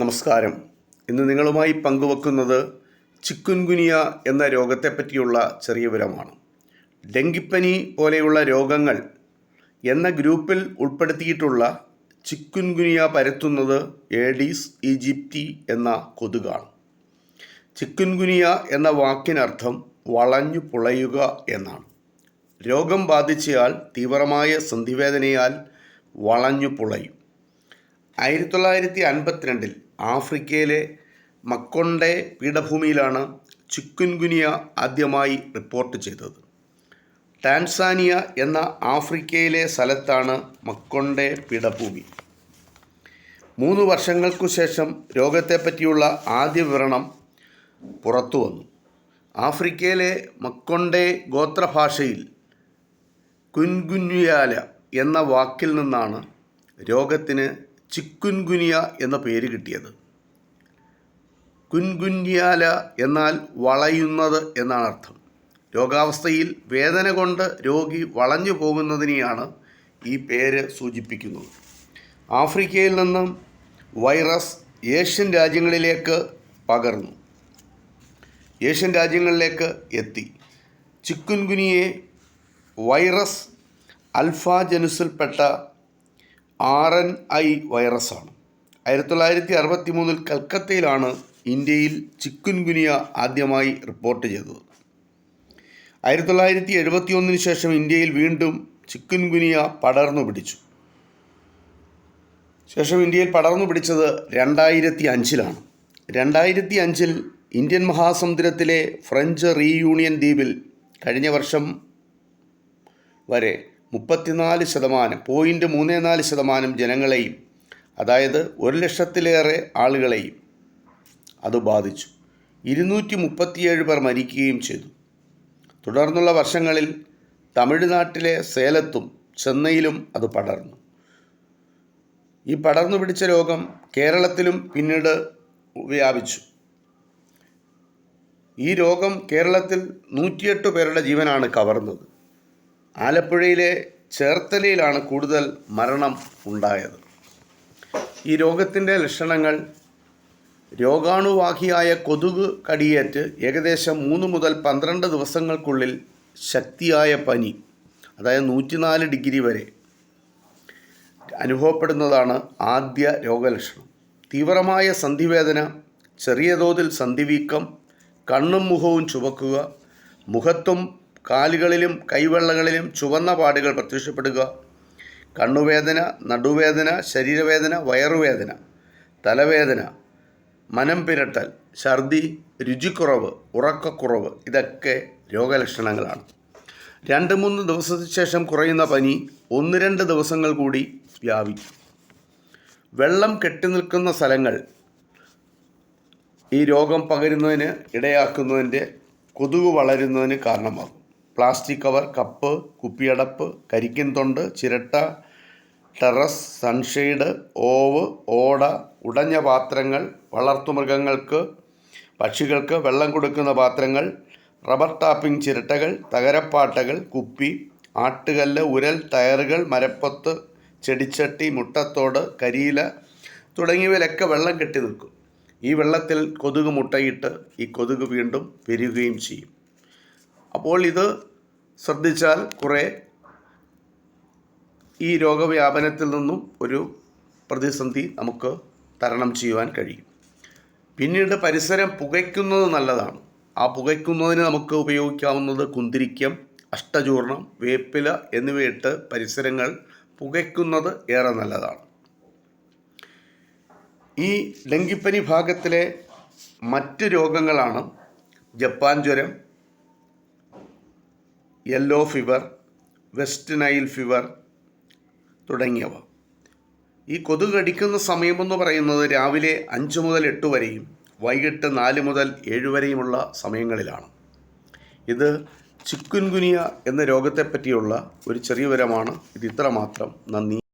നമസ്കാരം. ഇന്ന് നിങ്ങളുമായി പങ്കുവെക്കുന്നത് ചിക്കുൻഗുനിയ എന്ന രോഗത്തെപ്പറ്റിയുള്ള ചെറിയ വിവരമാണ്. ഡെങ്കിപ്പനി പോലെയുള്ള രോഗങ്ങൾ എന്ന ഗ്രൂപ്പിൽ ഉൾപ്പെടുത്തിയിട്ടുള്ള ചിക്കുൻഗുനിയ പരത്തുന്നത് ഏഡീസ് ഈജിപ്തി എന്ന കൊതുകാണ്. ചിക്കുൻഗുനിയ എന്ന വാക്കിനർത്ഥം വളഞ്ഞു പുളയുക എന്നാണ്. രോഗം ബാധിച്ചയാൾ തീവ്രമായ സന്ധിവേദനയാൽ വളഞ്ഞു പുളയും. ആയിരത്തി തൊള്ളായിരത്തി അൻപത്തിരണ്ടിൽ ആഫ്രിക്കയിലെ മക്കൊണ്ടെ പീഠഭൂമിയിലാണ് ചിക്കുൻഗുനിയ ആദ്യമായി റിപ്പോർട്ട് ചെയ്തത്. ടാൻസാനിയ എന്ന ആഫ്രിക്കയിലെ സ്ഥലത്താണ് മക്കൊണ്ടെ പീഠഭൂമി. മൂന്ന് വർഷങ്ങൾക്കു ശേഷം രോഗത്തെപ്പറ്റിയുള്ള ആദ്യ വിവരണം പുറത്തു വന്നു. ആഫ്രിക്കയിലെ മക്കൊണ്ടെ ഗോത്രഭാഷയിൽ കുൻകുന്യാല എന്ന വാക്കിൽ നിന്നാണ് രോഗത്തിന് ചിക്കുൻഗുനിയ എന്ന പേര് കിട്ടിയത്. കുൻകുന്യാല എന്നാൽ വളയുന്നത് എന്നാണ് അർത്ഥം. രോഗാവസ്ഥയിൽ വേദന കൊണ്ട് രോഗി വളഞ്ഞു പോകുന്നതിനെയാണ് ഈ പേര് സൂചിപ്പിക്കുന്നത്. ആഫ്രിക്കയിൽ നിന്നും വൈറസ് ഏഷ്യൻ രാജ്യങ്ങളിലേക്ക് പകർന്നു. ഏഷ്യൻ രാജ്യങ്ങളിലേക്ക് എത്തി. ചിക്കുൻഗുനിയെ വൈറസ് അൽഫ ജനുസിൽപ്പെട്ട ആർ എൻ ഐ വൈറസാണ്. ആയിരത്തി തൊള്ളായിരത്തി അറുപത്തി മൂന്നിൽ കൽക്കത്തയിലാണ് ഇന്ത്യയിൽ ചിക്കുൻഗുനിയ ആദ്യമായി റിപ്പോർട്ട് ചെയ്തത്. ആയിരത്തി തൊള്ളായിരത്തി എഴുപത്തി ഒന്നിന് ശേഷം ഇന്ത്യയിൽ വീണ്ടും ചിക്കുൻഗുനിയ പടർന്നു പിടിച്ചു. ശേഷം ഇന്ത്യയിൽ പടർന്നു പിടിച്ചത് രണ്ടായിരത്തി അഞ്ചിലാണ് രണ്ടായിരത്തി അഞ്ചിൽ ഇന്ത്യൻ മഹാസമുദ്രത്തിലെ ഫ്രഞ്ച് റീയൂണിയൻ ദ്വീപിൽ കഴിഞ്ഞ വർഷം വരെ മുപ്പത്തിനാല് ശതമാനം പോയിന്റ് മൂന്ന് നാല് ശതമാനം ജനങ്ങളെയും അതായത് ഒരു ലക്ഷത്തിലേറെ ആളുകളെയും അത് ബാധിച്ചു. ഇരുന്നൂറ്റി മുപ്പത്തിയേഴ് പേർ മരിക്കുകയും ചെയ്തു. തുടർന്നുള്ള വർഷങ്ങളിൽ തമിഴ്നാട്ടിലെ സേലത്തും ചെന്നൈയിലും അത് പടർന്നു. ഈ പടർന്നു പിടിച്ച രോഗം കേരളത്തിലും പിന്നീട് വ്യാപിച്ചു. ഈ രോഗം കേരളത്തിൽ നൂറ്റിയെട്ട് പേരുടെ ജീവനാണ് കവർന്നത്. ആലപ്പുഴയിലെ ചേർത്തലയിലാണ് കൂടുതൽ മരണം ഉണ്ടായത്. ഈ രോഗത്തിന്റെ ലക്ഷണങ്ങൾ രോഗാണുവാഹിയായ കൊതുക് കടിയേറ്റ് ഏകദേശം മൂന്ന് മുതൽ പന്ത്രണ്ട് ദിവസങ്ങൾക്കുള്ളിൽ ശക്തിയായ പനി അതായത് നൂറ്റിനാല് ഡിഗ്രി വരെ അനുഭവപ്പെടുന്നതാണ് ആദ്യ രോഗലക്ഷണം. തീവ്രമായ സന്ധിവേദന ചെറിയ തോതിൽ സന്ധിവീക്കം കണ്ണും മുഖവും ചുവക്കുക മുഖത്തും കാലുകളിലും കൈവെള്ളകളിലും ചുവന്ന പാടുകൾ പ്രത്യക്ഷപ്പെടുക. കണ്ണുവേദന നടുവേദന ശരീരവേദന വയറുവേദന തലവേദന മനം പിരട്ടൽ ഛർദി രുചിക്കുറവ് ഉറക്കക്കുറവ് ഇതൊക്കെ രോഗലക്ഷണങ്ങളാണ്. രണ്ട് മൂന്ന് ദിവസത്തിന് ശേഷം കുറയുന്ന പനി ഒന്ന് രണ്ട് ദിവസങ്ങൾ കൂടി വ്യാപിക്കും. വെള്ളം കെട്ടി നിൽക്കുന്ന സ്ഥലങ്ങൾ ഈ രോഗം പകരുന്നതിന് ഇടയാക്കുന്നതിന്റെ കൊതുക് വളരുന്നതിന് കാരണമാകും. പ്ലാസ്റ്റിക് കവർ കപ്പ് കുപ്പിയടപ്പ് കരിക്കിൻ തൊണ്ട് ചിരട്ട ടെറസ് സൺഷെയ്ഡ് ഓവ് ഓട ഉടഞ്ഞ പാത്രങ്ങൾ വളർത്തുമൃഗങ്ങൾക്ക് പക്ഷികൾക്ക് വെള്ളം കൊടുക്കുന്ന പാത്രങ്ങൾ റബ്ബർ ടാപ്പിംഗ് ചിരട്ടകൾ തകരപ്പാട്ടകൾ കുപ്പി ആട്ടുകല്ല് ഉരൽ ടയറുകൾ മരപ്പൊത്ത് ചെടിച്ചട്ടി മുട്ടത്തോട് കരിയില തുടങ്ങിയവയിലൊക്കെ വെള്ളം കെട്ടി നിൽക്കും. ഈ വെള്ളത്തിൽ കൊതുക് മുട്ടയിട്ട് ഈ കൊതുക് വീണ്ടും പെരുകയും ചെയ്യും. അപ്പോൾ ഇത് ശ്രദ്ധിച്ചാൽ കുറേ ഈ രോഗവ്യാപനത്തിൽ നിന്നും ഒരു പ്രതിസന്ധി നമുക്ക് തരണം ചെയ്യുവാൻ കഴിയും. പിന്നീട് പരിസരം പുകയ്ക്കുന്നത് നല്ലതാണ്. ആ പുകയ്ക്കുന്നതിന് നമുക്ക് ഉപയോഗിക്കാവുന്നത് കുന്തിരിക്കം അഷ്ടചൂർണം വേപ്പില എന്നിവയിട്ട് പരിസരങ്ങൾ പുകയ്ക്കുന്നത് ഏറെ നല്ലതാണ്. ഈ ഡെങ്കിപ്പനി ഭാഗത്തിലെ മറ്റ് രോഗങ്ങളാണ് ജപ്പാൻ ജ്വരം yellow fever West Nile fever തുടങ്ങിയവ. ഈ കൊതുക് കടിക്കുന്ന സമയമെന്ന് പറയുന്നത് രാവിലെ അഞ്ച് മുതൽ എട്ട് വരെയും വൈകിട്ട് നാല് മുതൽ ഏഴ് വരെയുമുള്ള സമയങ്ങളിലാണ്. ഇത് ചിക്കുൻഗുനിയ എന്ന രോഗത്തെപ്പറ്റിയുള്ള ഒരു ചെറിയ വിവരമാണ്. ഇത് ഇത്രമാത്രം. നന്ദി.